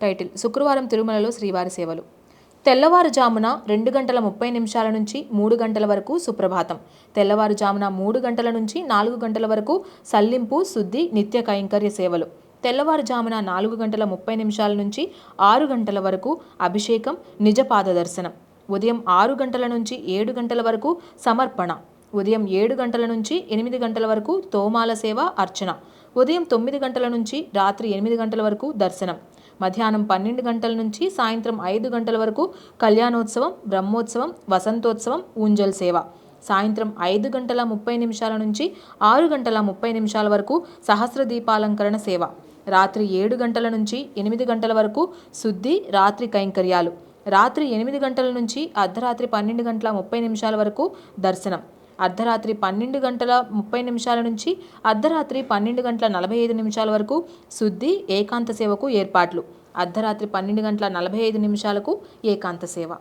Title. శుక్రవారం తిరుమలలో శ్రీవారి సేవలు. తెల్లవారుజామున రెండు గంటల ముప్పై నిమిషాల నుంచి మూడు గంటల వరకు సుప్రభాతం. తెల్లవారుజామున మూడు గంటల నుంచి నాలుగు గంటల వరకు సల్లింపు శుద్ధి నిత్య కైంకర్య సేవలు. తెల్లవారుజామున నాలుగు గంటల ముప్పై నిమిషాల నుంచి ఆరు గంటల వరకు అభిషేకం నిజపాద దర్శనం. ఉదయం ఆరు గంటల నుంచి ఏడు గంటల వరకు సమర్పణ. ఉదయం ఏడు గంటల నుంచి ఎనిమిది గంటల వరకు తోమాల సేవ అర్చన. ఉదయం తొమ్మిది గంటల నుంచి రాత్రి ఎనిమిది గంటల వరకు దర్శనం. మధ్యాహ్నం పన్నెండు గంటల నుంచి సాయంత్రం ఐదు గంటల వరకు కళ్యాణోత్సవం బ్రహ్మోత్సవం వసంతోత్సవం ఊంజల్ సేవ. సాయంత్రం ఐదు గంటల ముప్పై నిమిషాల నుంచి ఆరు గంటల ముప్పై నిమిషాల వరకు సహస్ర దీపాలంకరణ సేవ. రాత్రి ఏడు గంటల నుంచి ఎనిమిది గంటల వరకు శుద్ధి రాత్రి కైంకర్యాలు. రాత్రి ఎనిమిది గంటల నుంచి అర్ధరాత్రి పన్నెండు గంటల ముప్పై నిమిషాల వరకు దర్శనం. అర్ధరాత్రి పన్నెండు గంటల ముప్పై నిమిషాల నుంచి అర్ధరాత్రి పన్నెండు గంటల నలభై ఐదు నిమిషాల వరకు శుద్ధి ఏకాంత సేవకు ఏర్పాట్లు. అర్ధరాత్రి పన్నెండు గంటల నలభై ఐదు నిమిషాలకు ఏకాంత సేవ.